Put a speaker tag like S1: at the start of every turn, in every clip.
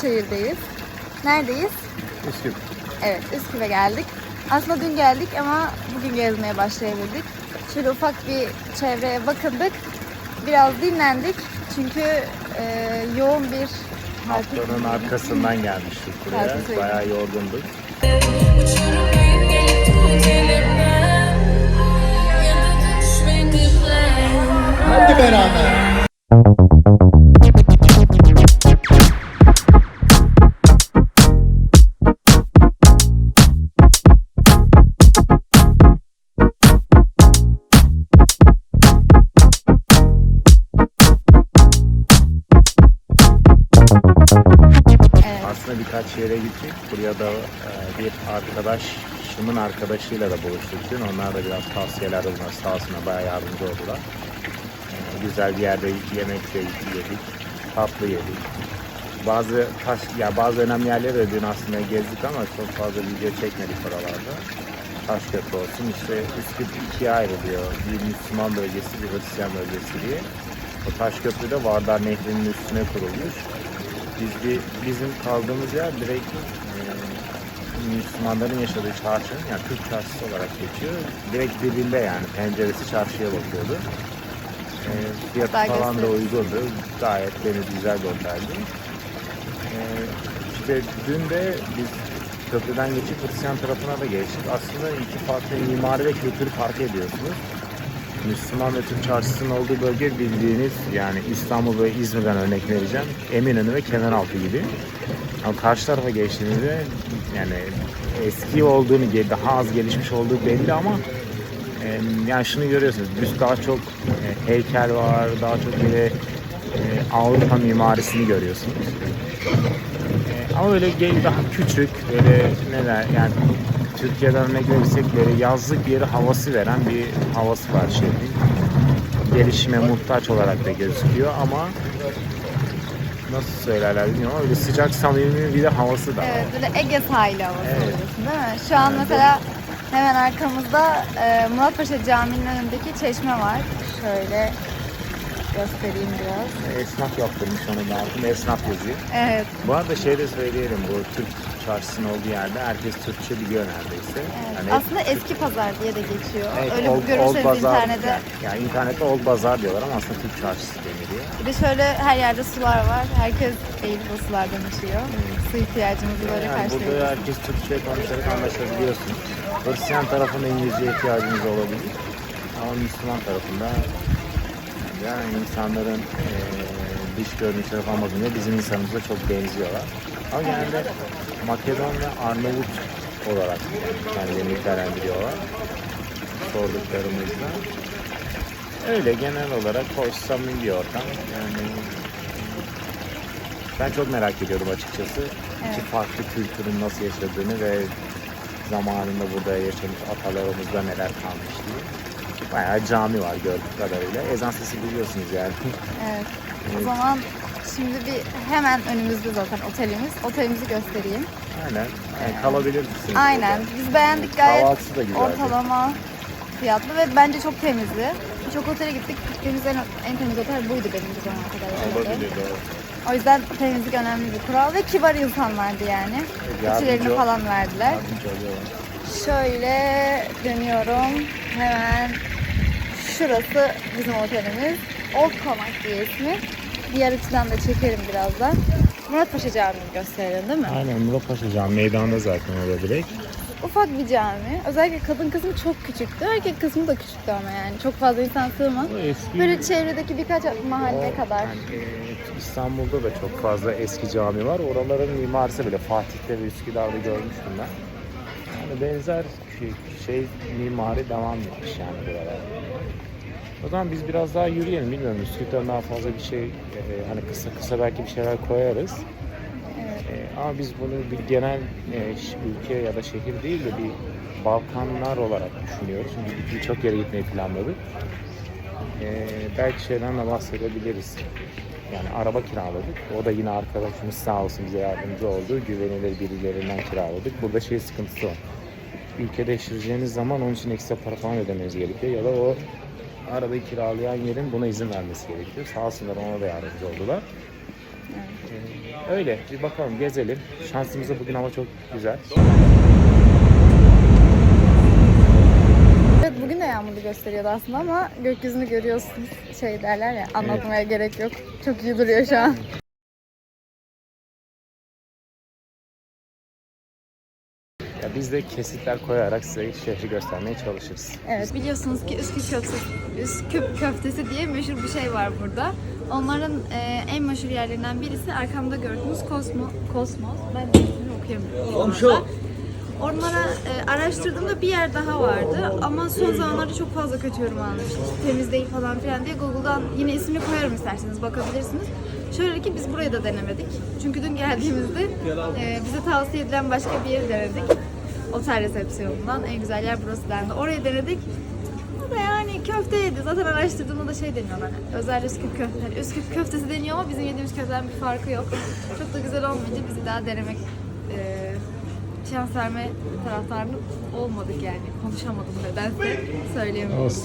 S1: Şimdi yeni bir şehirdeyiz. Neredeyiz?
S2: Üsküp.
S1: Evet, Üsküp'e geldik. Aslında dün geldik ama bugün gezmeye başlayabildik. Şöyle ufak bir çevreye bakındık. Biraz dinlendik. Çünkü e, yoğun bir
S2: Haftanın arkasından gelmiştik buraya. Bayağı yorgunduk.
S3: Uçurum gelip
S2: yere gittik. Buraya da e, bir arkadaşımın arkadaşıyla da buluştuk dün. Onlar da biraz tavsiyeler bulmak sağ olsunlar. Bayağı yardımcı oldular. E, güzel bir yerde yemek de yedik. Tatlı yedik. Bazı taş, ya bazı önemli yerleri de dün aslında gezdik ama çok fazla video çekmedik oralarda. Taşköprü olsun işte Üsküp ikiye ayrılıyor. Bir Müslüman bölgesi, bir Hristiyan bölgesi diye. O Taşköprü de Vardar Nehri'nin üstüne kurulmuş. Biz bir, bizim kaldığımız yer direkt e, Müslümanların yaşadığı çarşının yani Türk çarşısı olarak geçiyor. Direkt dibinde yani penceresi çarşıya bakıyordu. E, fiyatı
S1: Hatta
S2: falan da uygundu. Gayet deniz güzel bir oteldi. E, işte dün de biz köprüden geçip Hristiyan tarafına da geçtik. Aslında iki farklı mimari ve kültürü fark ediyorsunuz. Müslüman ve çarşısının olduğu bölge bildiğiniz yani İstanbul ve İzmir'den örnek vereceğim. Eminönü ve Kemeraltı gibi. Ama karşı tarafa geçtiğinizde yani eski olduğunu, daha az gelişmiş olduğu belli ama e, yani şunu görüyorsunuz. Üst daha çok e, heykel var, daha çok böyle e, Avrupa mimarisini görüyorsunuz. E, ama böyle daha küçük, böyle neler yani Türkiye'den örnek verirsek böyle yazlık bir havası veren bir havası var şehrin. Gelişime muhtaç olarak da gözüküyor ama nasıl söylerler bilmiyorum ama böyle sıcak samimi bir de havası da.
S1: Evet, böyle Ege sahili havası
S2: Evet.
S1: alıyorsun değil mi? Şu an mesela hemen arkamızda e, Muratpaşa Camii'nin önündeki çeşme var. Şöyle göstereyim biraz.
S2: Esnaf yaptırmış onu da altında esnaf yazıyor.
S1: Evet,
S2: Bu arada şey de söyleyelim bu Türk çarşısının olduğu yerde herkes Türkçe biliyor neredeyse.
S1: evet.
S2: Yani
S1: Aslında eski pazar diye de geçiyor.
S2: evet,
S1: Öyle
S2: old,
S1: görürseniz
S2: old bazar,
S1: internette.
S2: Yani, yani internette old bazar diyorlar ama aslında Türk çarşısı deniliyor.
S1: Bir de şöyle her yerde sular var. Herkes eğilip o sulardan içiyor. Su ihtiyacımızı böyle
S2: Yani burada
S1: karşılıyoruz.
S2: herkes Türkçe konuşarak anlaşabiliyorsunuz. Hristiyan tarafında İngilizce ihtiyacınız olabilir. Ama Müslüman tarafında yani insanların eee, dış görünüşleri falan bakınca bizim insanımıza çok benziyorlar. Ama genelde Makedon ve Arnavut olarak kendilerini nitelendiriyorlar. Sorduklarımızda. Öyle genel olarak hoş samimi bir ortam. Yani ben çok merak ediyordum açıkçası. İki farklı kültürün nasıl yaşadığını ve zamanında burada yaşamış atalarımızda neler kalmış diye. Bayağı cami var gördüğüm kadarıyla. Ezan sesi duyuyorsunuz yani.
S1: Evet. O zaman şimdi bir hemen önümüzde zaten otelimiz. Otelimizi göstereyim.
S2: Aynen. Yani kalabilir misiniz?
S1: Aynen.
S2: burada?
S1: Biz beğendik gayet
S2: Kahvaltısı da güzeldi.
S1: ortalama fiyatlı ve bence çok temizdi. Birçok otele gittik. Gittiğimiz en, en temiz otel buydu benim bu zamana kadar.
S2: Olabilir doğru.
S1: O yüzden temizlik önemli bir kural ve kibar insanlardı yani. İçilerini falan verdiler.
S2: Yardımcı oluyorlar.
S1: Şöyle dönüyorum. Hemen şurası bizim otelimiz. Old Konak diye ismi. Diğer açıdan da çekerim birazdan. Muratpaşa Camii'ni gösterelim değil mi?
S2: Aynen Muratpaşa Cami meydanda zaten orada direkt.
S1: Ufak bir cami. Özellikle kadın kısmı çok küçüktü. Erkek kısmı da küçüktü ama yani. Çok fazla insan sığmaz.
S2: Eski
S1: Böyle çevredeki birkaç mahalle kadar.
S2: Yani, e, İstanbul'da da çok fazla eski cami var. Oraların mimarisi bile Fatih'te ve Üsküdar'da görmüştüm ben. Yani benzer şey, şey mimari devam etmiş yani buralarda. O zaman biz biraz daha yürüyelim. Bilmiyorum Üsküdar'dan daha fazla bir şey, e, hani kısa kısa belki bir şeyler koyarız. E, ama biz bunu bir genel e, ülke ya da şehir değil de bir Balkanlar olarak düşünüyoruz. Çünkü birçok yere gitmeyi planladık. Ee, belki şeyden de bahsedebiliriz. Yani araba kiraladık. O da yine arkadaşımız sağ olsun bize yardımcı oldu. Güvenilir birilerinden kiraladık. Burada şey sıkıntısı var. Ülkede yaşayacağınız zaman onun için ekstra para falan ödemeniz gerekiyor. Ya da o arabayı kiralayan yerin buna izin vermesi gerekiyor. Sağ olsunlar ona da yardımcı oldular. Ee, öyle bir bakalım gezelim. Şansımıza bugün hava çok güzel.
S1: Evet bugün de yağmurlu gösteriyordu aslında ama gökyüzünü görüyorsunuz. Şey derler ya anlatmaya gerek yok. Çok iyi duruyor şu an.
S2: Biz de kesitler koyarak size şehri göstermeye çalışırız.
S1: Evet biliyorsunuz ki Üsküp köftesi, Üsküp köftesi diye meşhur bir şey var burada. Onların e, en meşhur yerlerinden birisi arkamda gördüğünüz Kosmo, Kosmos. Ben de ismini okuyamıyorum. Onlara e, araştırdığımda bir yer daha vardı ama son zamanlarda çok fazla kötü yorum almıştı. Temiz değil falan filan diye Google'dan yine ismini koyarım isterseniz bakabilirsiniz. Şöyle ki biz burayı da denemedik. Çünkü dün geldiğimizde e, bize tavsiye edilen başka bir yeri denedik. Otel resepsiyonundan en güzel yer burası dendi. Orayı denedik. O da yani köfteydi. Zaten araştırdığımda da şey deniyorlar. Özel Üsküp köfte. hani Üsküp köftesi deniyor ama bizim yediğimiz köfteden bir farkı yok. Çok da güzel olmayınca bizi daha denemek e, şans verme taraftarı olmadık yani. Konuşamadım nedense söyleyemiyorum.
S2: Olsun.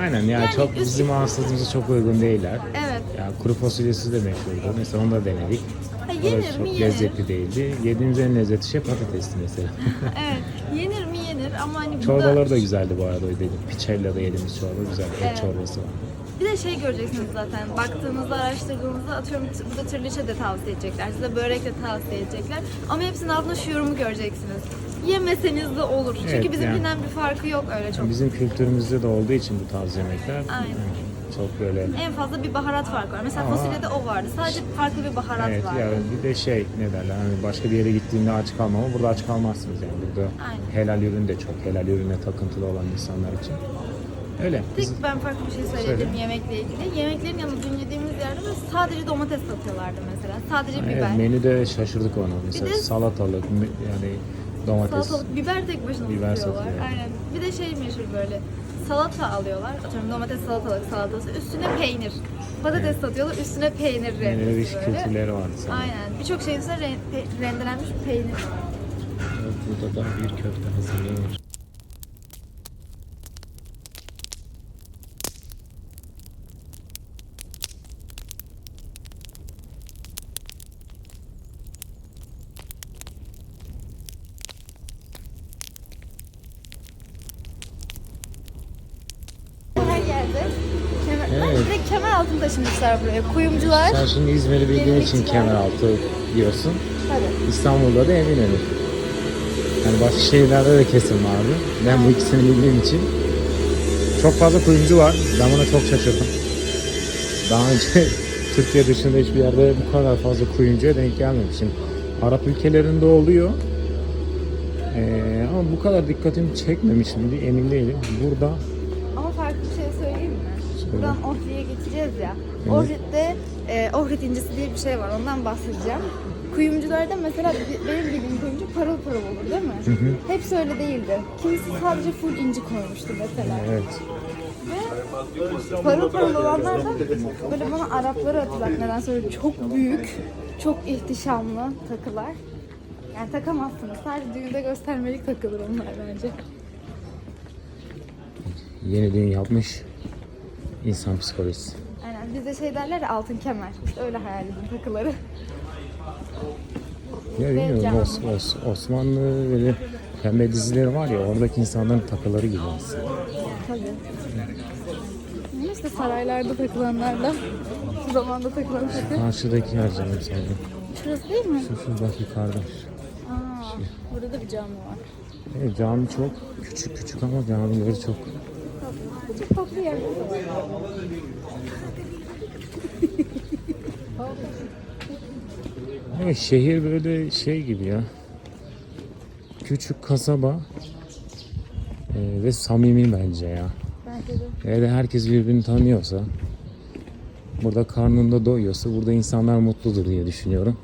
S2: Aynen ya
S1: Yani
S2: çok bizim ağızsızımıza çok uygun değiller.
S1: Evet.
S2: Ya kuru fasulyesi de meşhurdu. Mesela onu da denedik.
S1: Ha,
S2: da
S1: yenir
S2: çok
S1: mi yenir.
S2: lezzetli değildi. Yediğimiz en lezzetli şey patatesti mesela.
S1: Evet. Yenir mi yenir ama hani burada...
S2: Çorbaları da güzeldi bu arada öyle Piçella'da yediğimiz çorba güzel. Et
S1: Evet.
S2: çorbası var.
S1: Bir de şey göreceksiniz zaten. Baktığınızda, araştırdığınızda atıyorum t- burada tırlıça de tavsiye edecekler. Size börek de tavsiye edecekler. Ama hepsinin altında şu yorumu göreceksiniz. Yemeseniz de olur. Çünkü
S2: Evet,
S1: bizimkinden bir farkı yok öyle çok.
S2: Bizim kültürümüzde de olduğu için bu tarz yemekler
S1: Aynen.
S2: Çok böyle
S1: En fazla bir baharat farkı var. Mesela
S2: Ama-
S1: fasulyede o vardı. Sadece farklı bir baharat
S2: Evet
S1: var.
S2: ya bir de şey ne derler hani başka bir yere gittiğinde aç kalma ama burada aç kalmazsınız yani burada
S1: Aynen.
S2: helal ürün de çok helal ürüne takıntılı olan insanlar için. Öyle.
S1: Tek
S2: Biz,
S1: ben farklı bir şey söyledim yemekle ilgili. Yemeklerin yanında dün yediğimiz yerde böyle sadece domates satıyorlardı mesela. Sadece biber.
S2: evet, menüde şaşırdık ona. Mesela
S1: de-
S2: salatalık yani domates.
S1: Salatalık, biber tek başına
S2: Biber
S1: satıyorlar.
S2: satılıyor.
S1: Aynen. Bir de şey meşhur böyle salata alıyorlar. Atıyorum domates salatalık salatası. Üstüne peynir. Patates satıyorlar. Üstüne peynir rendesi böyle.
S2: kültürleri vardı sanırım.
S1: Aynen. Birçok şeyin üstüne ren- pe- rendelenmiş peynir.
S2: Evet, Burada da bir köfte.
S1: Her yerde kemer,
S2: Evet.
S1: direkt kemer altını taşımışlar buraya. Kuyumcular.
S2: Sen şimdi İzmir'i bildiğin için. Kemeraltı diyorsun.
S1: Tabii.
S2: İstanbul'da da Eminönü. Yani başka şehirlerde de kesim vardı. Ben bu ikisini bildiğim için. Çok fazla kuyumcu var. Ben buna çok şaşırdım. Daha önce Türkiye dışında hiçbir yerde bu kadar fazla kuyumcuya denk gelmemişim. Arap ülkelerinde oluyor. Ee, ama bu kadar dikkatimi çekmemiş miydi emin değilim. Burada
S1: Buradan Ohrid'e geçeceğiz ya. Ohrid'de e, Ohrid incisi diye bir şey var. Ondan bahsedeceğim. Kuyumcularda mesela benim bildiğim kuyumcu parıl parıl olur değil mi? Hepsi öyle değildi. Kimisi sadece full inci koymuştu mesela.
S2: evet
S1: Ve parıl parıl olanlar da böyle bana Arapları hatırlat neden söylüyorum. Çok büyük, çok ihtişamlı takılar. Yani takamazsınız. Sadece düğünde göstermelik takılır onlar bence.
S2: yeni düğün yapmış insan psikolojisi.
S1: Aynen bizde şey derler ya altın kemer. İşte öyle hayal edin takıları.
S2: Ya bilmiyorum. Os- Os- Osmanlı böyle pembe dizileri var ya oradaki insanların takıları gibi aslında.
S1: Tabii. Ama işte saraylarda takılanlarla şu zamanda takılan takı.
S2: Karşıdaki yer canım sanırım.
S1: Şurası değil mi?
S2: Şu şu bak yukarıda.
S1: Aa, burada da bir cami var.
S2: Evet, cami çok küçük küçük ama camileri çok.
S1: Çok tatlı yer.
S2: Evet şehir böyle şey gibi ya. Küçük kasaba Ee, ve samimi bence ya.
S1: Bence de.
S2: Eğer herkes birbirini tanıyorsa, burada karnında doyuyorsa burada insanlar mutludur diye düşünüyorum.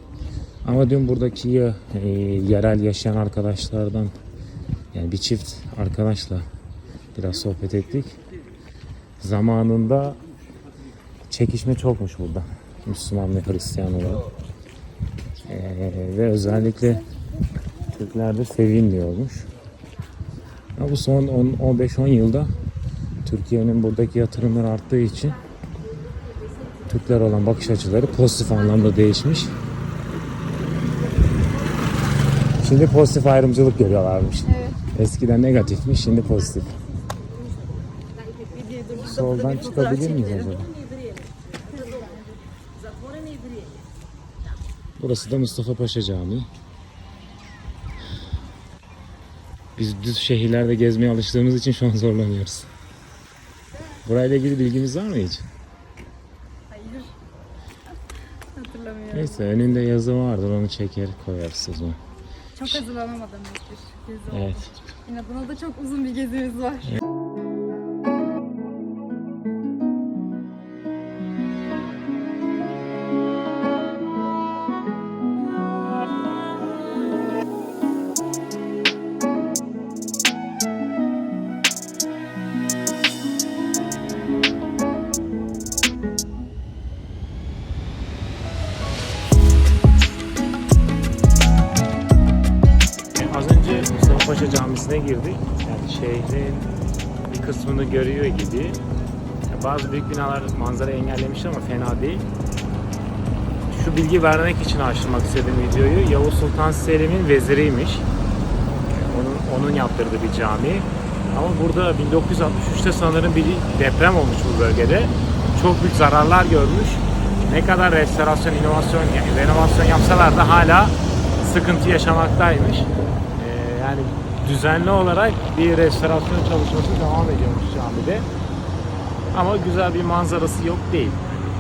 S2: Ama dün buradaki ya, e, yerel yaşayan arkadaşlardan yani bir çift arkadaşla biraz sohbet ettik. Zamanında çekişme çokmuş burada. Müslüman ve Hristiyan olarak. Ee, ve özellikle Türklerde sevilmiyormuş. Ama bu son 15-10 yılda Türkiye'nin buradaki yatırımları arttığı için Türkler olan bakış açıları pozitif anlamda değişmiş. Şimdi pozitif ayrımcılık görüyorlarmış.
S1: Evet.
S2: Eskiden negatifmiş, şimdi pozitif. Soldan çıkabilir miyiz acaba? Burası da Mustafa Paşa Camii. Biz düz şehirlerde gezmeye alıştığımız için şu an zorlanıyoruz. Burayla ilgili bilgimiz var mı hiç?
S1: Hayır. Hatırlamıyorum.
S2: Neyse önünde yazı vardır onu çeker koyarız o zaman.
S1: Çok hazırlanamadığımız bir gezi oldu.
S2: Evet.
S1: İnadına da çok uzun bir gezimiz var.
S2: Az Camisi'ne girdik. Yani şehrin bir kısmını görüyor gibi. Ya Bazı büyük binalar manzara engellemiş ama fena değil. Şu bilgi vermek için açtırmak istedim videoyu. Yavuz Sultan Selim'in veziriymiş. Onun, onun yaptırdığı bir cami. Ama burada 1963'te sanırım bir deprem olmuş bu bölgede. Çok büyük zararlar görmüş. Ne kadar restorasyon, inovasyon, yani renovasyon yapsalar da hala sıkıntı yaşamaktaymış. Ee, yani düzenli olarak bir restorasyon çalışması devam ediyormuş camide. Ama güzel bir manzarası yok değil.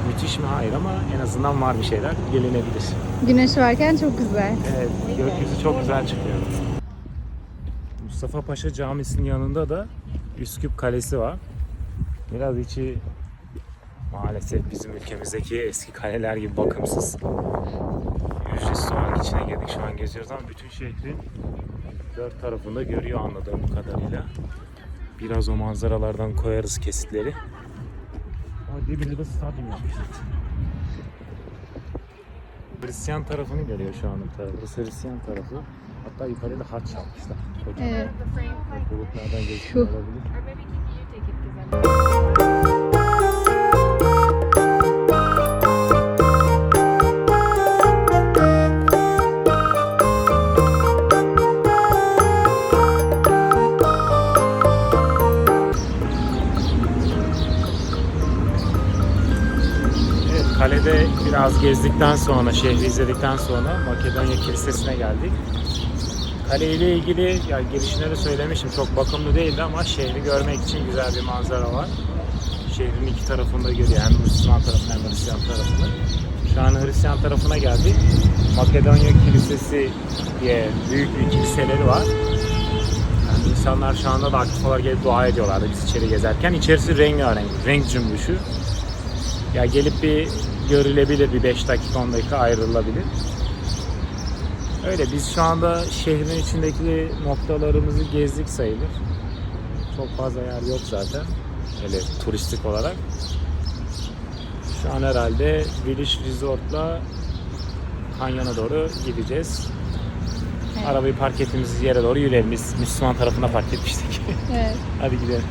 S2: Müthiş mi? Hayır ama en azından var bir şeyler. Gelinebilir.
S1: Güneş varken çok güzel.
S2: Evet, gökyüzü çok güzel çıkıyor. Mustafa Paşa Camisi'nin yanında da Üsküp Kalesi var. Biraz içi maalesef bizim ülkemizdeki eski kaleler gibi bakımsız. Ücretsiz olarak içine girdik şu an geziyoruz ama bütün şehrin dört tarafında görüyor anladığım kadarıyla. Biraz o manzaralardan koyarız kesitleri. Ama dibine de stadyum yapmışlar. Hristiyan tarafını görüyor şu anda. Burası Hristiyan tarafı. Hatta yukarıda haç yapmışlar. Kocaman.
S1: Evet.
S2: Bulutlardan
S1: Şu.
S2: olabilir. Biraz gezdikten sonra, şehri izledikten sonra Makedonya Kilisesi'ne geldik. Kale ile ilgili ya girişinde de söylemiştim çok bakımlı değildi ama şehri görmek için güzel bir manzara var. Şehrin iki tarafında görüyor hem Müslüman tarafını hem Hristiyan tarafını. Şu an Hristiyan tarafına geldik. Makedonya Kilisesi diye büyük bir kiliseleri var. Yani insanlar şu anda da aktif olarak gelip dua ediyorlardı biz içeri gezerken. İçerisi rengarenk, renk cümbüşü. Ya gelip bir görülebilir bir 5 dakika 10 dakika ayrılabilir. Öyle biz şu anda şehrin içindeki noktalarımızı gezdik sayılır. Çok fazla yer yok zaten. Öyle turistik olarak. Şu an herhalde Village Resort'la kanyona doğru gideceğiz.
S1: Evet.
S2: Arabayı park ettiğimiz yere doğru yürüyelim. Biz Müslüman tarafına park etmiştik.
S1: Evet.
S2: Hadi gidelim.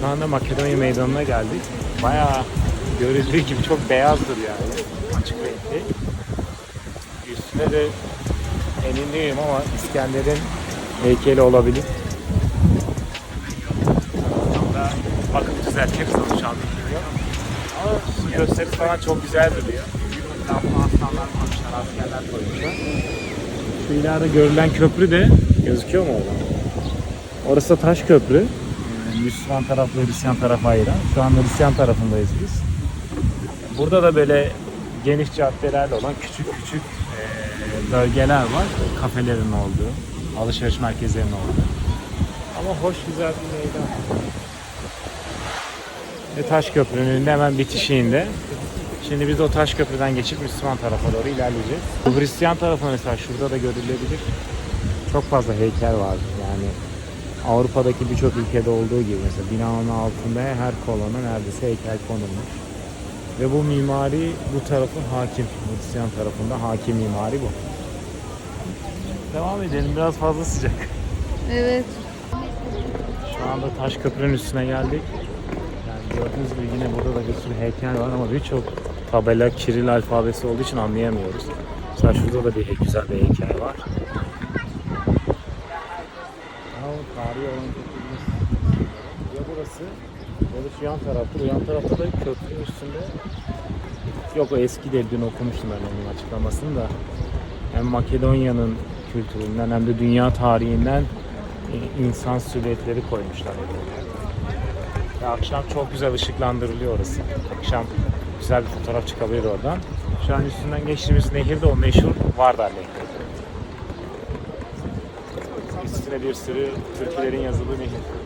S2: Şu anda Makedonya meydanına geldik. Bayağı görüldüğü gibi çok beyazdır yani. Açık renkli. Üstüne de emin değilim ama İskender'in heykeli olabilir. Tam da bakıp düzeltiriz onu şu an bilmiyorum. Ama gösterisi falan çok güzel duruyor. Etrafına aslanlar koymuşlar, askerler koymuşlar. Şu ileride görülen köprü de gözüküyor mu orada? Orası taş köprü. Müslüman tarafla Hristiyan tarafı ayıran. Şu anda Hristiyan tarafındayız biz. Burada da böyle geniş caddelerle olan küçük küçük bölgeler var. Kafelerin olduğu, alışveriş merkezlerinin olduğu. Ama hoş güzel bir meydan. Ve taş köprünün hemen bitişiğinde. Şimdi biz o taş köprüden geçip Müslüman tarafa doğru ilerleyeceğiz. Bu Hristiyan tarafı mesela şurada da görülebilir. Çok fazla heykel var. Yani Avrupa'daki birçok ülkede olduğu gibi mesela binanın altında her kolona neredeyse heykel konulmuş. Ve bu mimari bu tarafın hakim. Hristiyan tarafında hakim mimari bu. Devam edelim. Biraz fazla sıcak.
S1: Evet.
S2: Şu anda taş köprünün üstüne geldik. Yani gördüğünüz gibi yine burada da bir sürü heykel var ama birçok tabela Kiril alfabesi olduğu için anlayamıyoruz. Mesela şurada da bir he- güzel bir heykel var. Ya burası ya da şu yan tarafta. Bu yan tarafta da köprünün üstünde Yok o eski değil dün okumuştum ben onun açıklamasını da. Hem Makedonya'nın kültüründen hem de dünya tarihinden e, insan silüetleri koymuşlar. Ve akşam çok güzel ışıklandırılıyor orası. Akşam güzel bir fotoğraf çıkabilir oradan. Şu an üstünden geçtiğimiz nehir de o meşhur Vardar Nehri. Üstüne bir sürü türkülerin yazıldığı nehir.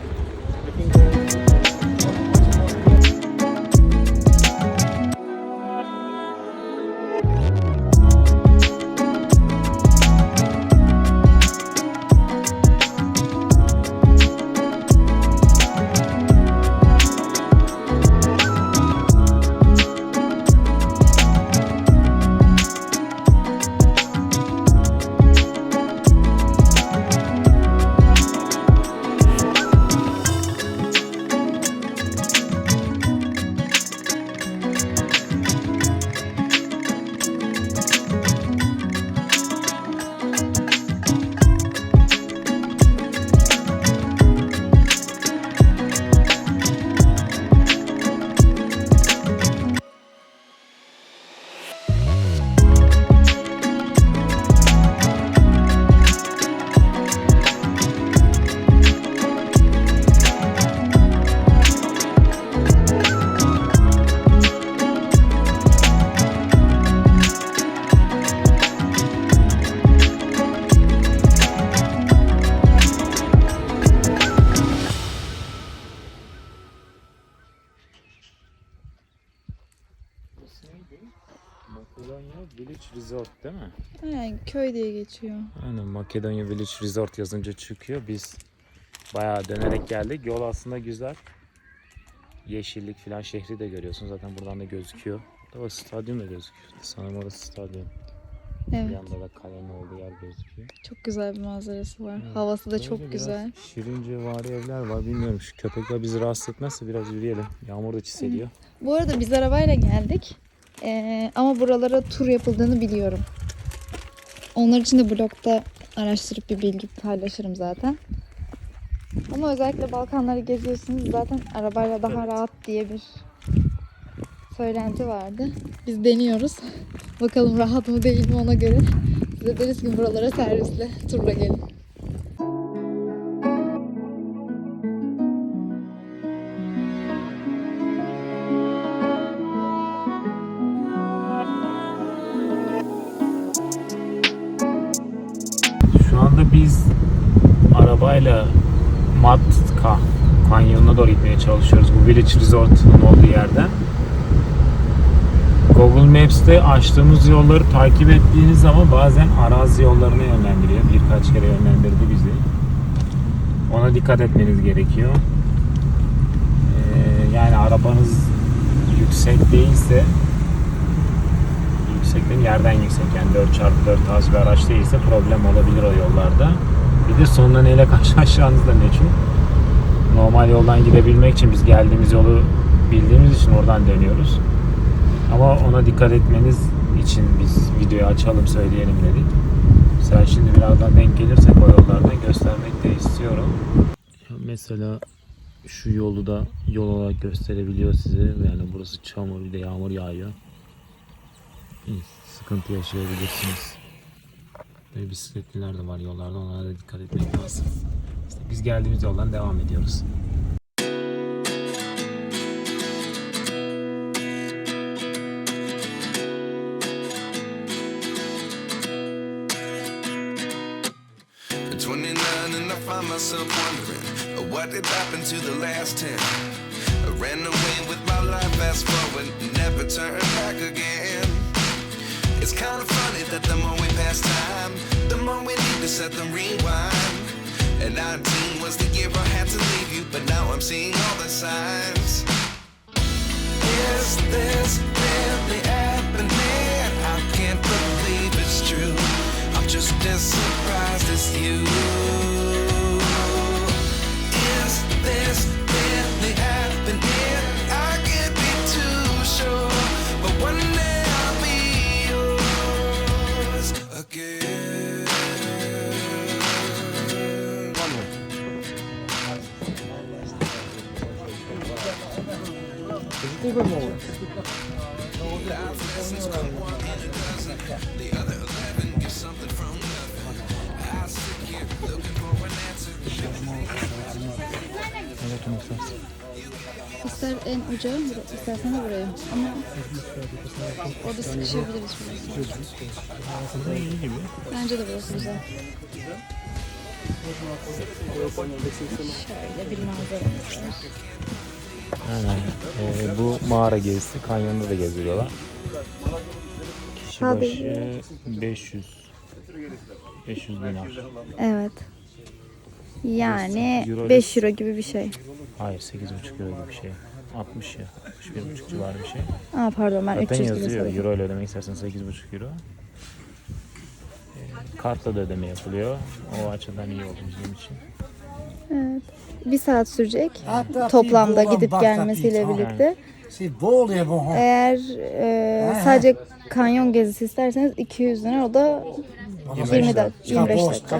S2: Burası neydi? Makedonya Village Resort değil mi?
S1: Aynen köy diye geçiyor.
S2: Aynen Makedonya Village Resort yazınca çıkıyor. Biz bayağı dönerek geldik. Yol aslında güzel. Yeşillik filan şehri de görüyorsun. Zaten buradan da gözüküyor. Burada stadyum da gözüküyor. Sanırım orası stadyum. Bir
S1: Evet.
S2: yanda da kalenin olduğu yer gözüküyor.
S1: Çok güzel bir manzarası var.
S2: Evet.
S1: Havası da
S2: Böyle
S1: çok güzel.
S2: Şirince vari evler var. Bilmiyorum şu köpekler bizi rahatsız etmezse biraz yürüyelim. Yağmur da çiseliyor.
S1: Bu arada biz arabayla geldik. Ee, ama buralara tur yapıldığını biliyorum. Onlar için de blogda araştırıp bir bilgi paylaşırım zaten. Ama özellikle Balkanları geziyorsunuz zaten arabayla daha
S2: Evet.
S1: rahat diye bir söylenti vardı. Biz deniyoruz. Bakalım rahat mı değil mi ona göre. Size deriz ki buralara servisle turla gelin.
S2: Arabayla Matka kanyonuna doğru gitmeye çalışıyoruz. Bu Village Resort'un olduğu yerden. Google Maps'te açtığımız yolları takip ettiğiniz zaman bazen arazi yollarına yönlendiriyor. Birkaç kere yönlendirdi bizi. Ona dikkat etmeniz gerekiyor. Ee, yani arabanız yüksek değilse yüksekten yerden yüksek yani 4x4 tarz bir araç değilse problem olabilir o yollarda. Bir de sonunda neyle karşılaşacağınız da meçhul. Normal yoldan gidebilmek için biz geldiğimiz yolu bildiğimiz için oradan dönüyoruz. Ama ona dikkat etmeniz için biz videoyu açalım söyleyelim dedik. Sen şimdi birazdan denk gelirsek o yollardan göstermek de istiyorum. Mesela şu yolu da yol olarak gösterebiliyor size. Yani burası çamur bir de yağmur yağıyor. Sıkıntı yaşayabilirsiniz. Ve bisikletliler de var yollarda onlara da dikkat etmek lazım. İşte biz geldiğimiz yoldan devam ediyoruz.
S4: At 29 and I find myself wondering what did happen to the last 10. I ran away with my life, fast forward, never turn back again. It's kind of funny that the more we pass time, set the rewind. And 19 was the year I had to leave you, but now I'm seeing all the signs. Is this really happening? I can't believe it's true. I'm just as surprised as you.
S1: İster en uca, istersen de buraya. Ama orada sıkışabiliriz biraz.
S2: iyi gibi.
S1: Bence de burası güzel. Şöyle bir manzaramız var.
S2: Aynen. Ee, bu mağara gezisi kanyonda da gezdiriyorlar. Kişi
S1: Sadece-
S2: başı 500 500 dinar.
S1: Evet. Yani
S2: Euro
S1: 5 euro gibi bir şey.
S2: Hayır 8,5 euro gibi bir şey. 60 ya. 61,5 civarı bir şey.
S1: Aa pardon ben
S2: Zaten
S1: 300 gibi
S2: yazıyor.
S1: söyledim.
S2: Euro ile ödemek istersen 8,5 euro. Ee, Kartla da ödeme yapılıyor. O açıdan iyi oldu bizim için.
S1: Bir saat sürecek. Toplamda gidip gelmesiyle birlikte. Eğer e, sadece kanyon gezisi isterseniz 200 lira o da 20 dakika, 25 dakika.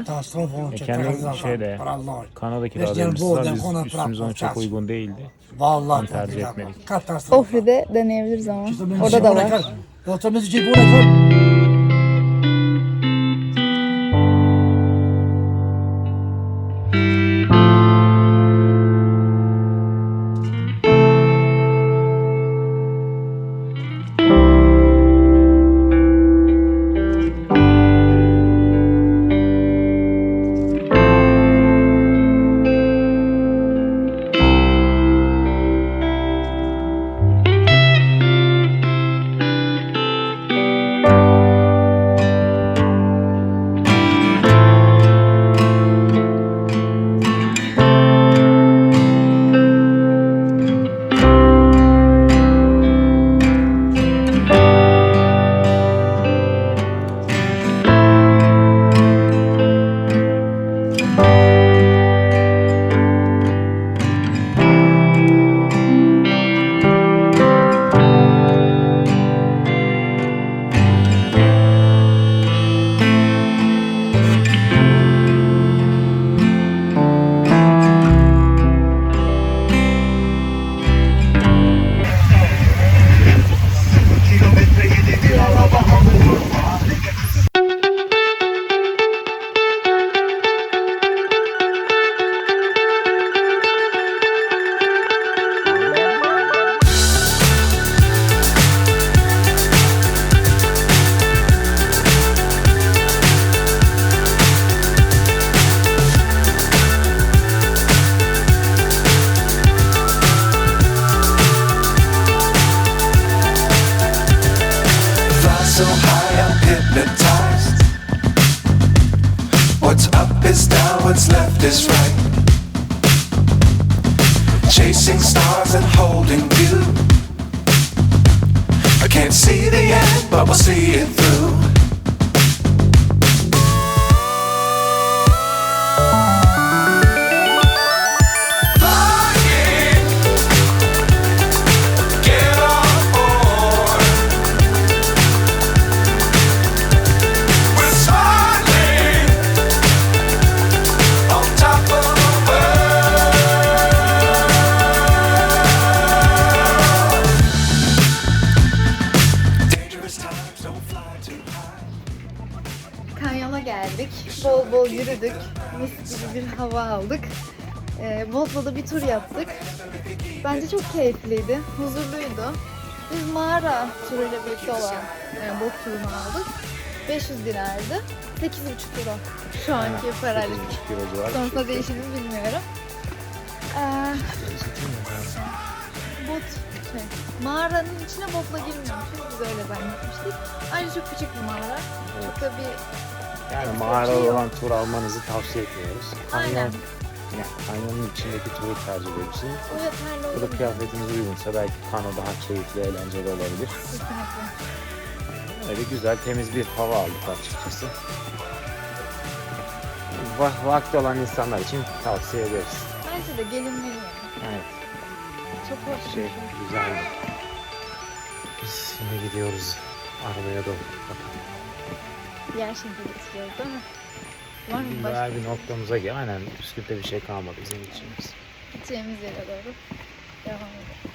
S2: E kendim şeyde
S5: Allah.
S2: Kanada
S5: Bizden
S2: kiralarımızda
S5: bu
S2: biz üstümüze ona çok uygun değildi.
S5: Vallahi
S2: tercih etmedik.
S1: Ofri'de deneyebiliriz ama. Orada da var. Bolu'da bir tur yaptık. Bence çok keyifliydi, huzurluydu. Biz mağara turuyla birlikte olan yani bot turunu aldık. 500 liraydı. 8,5 euro şu anki parayla.
S2: 8,5 kilo civarı. bir
S1: Sonrasında
S2: şey.
S1: değişir mi bilmiyorum. Ee, bot şey, mağaranın içine botla girmiyormuşuz. Biz öyle zannetmiştik. Ayrıca çok küçük bir mağara. Çok da bir
S2: Yani mağara olan tur almanızı tavsiye etmiyoruz.
S1: Aynen.
S2: Kanyon, yani kanyonun içindeki turu tercih
S1: yeterli
S2: Burada
S1: olur.
S2: kıyafetiniz uygunsa belki kano daha keyifli, eğlenceli olabilir. Öyle güzel, temiz bir hava aldık açıkçası. Va- vakti olan insanlar için tavsiye ederiz.
S1: Bence de gelinmeli yani.
S2: Evet,
S1: Çok hoş.
S2: şey güzeldi. Biz şimdi gidiyoruz arabaya doğru.
S1: Yer şimdi getiriyoruz değil mi? Var mı başka
S2: Bayağı bir noktamıza gel. Aynen Üsküp'te bir şey kalmadı bizim için.
S1: gideceğimiz yere doğru? Devam edelim.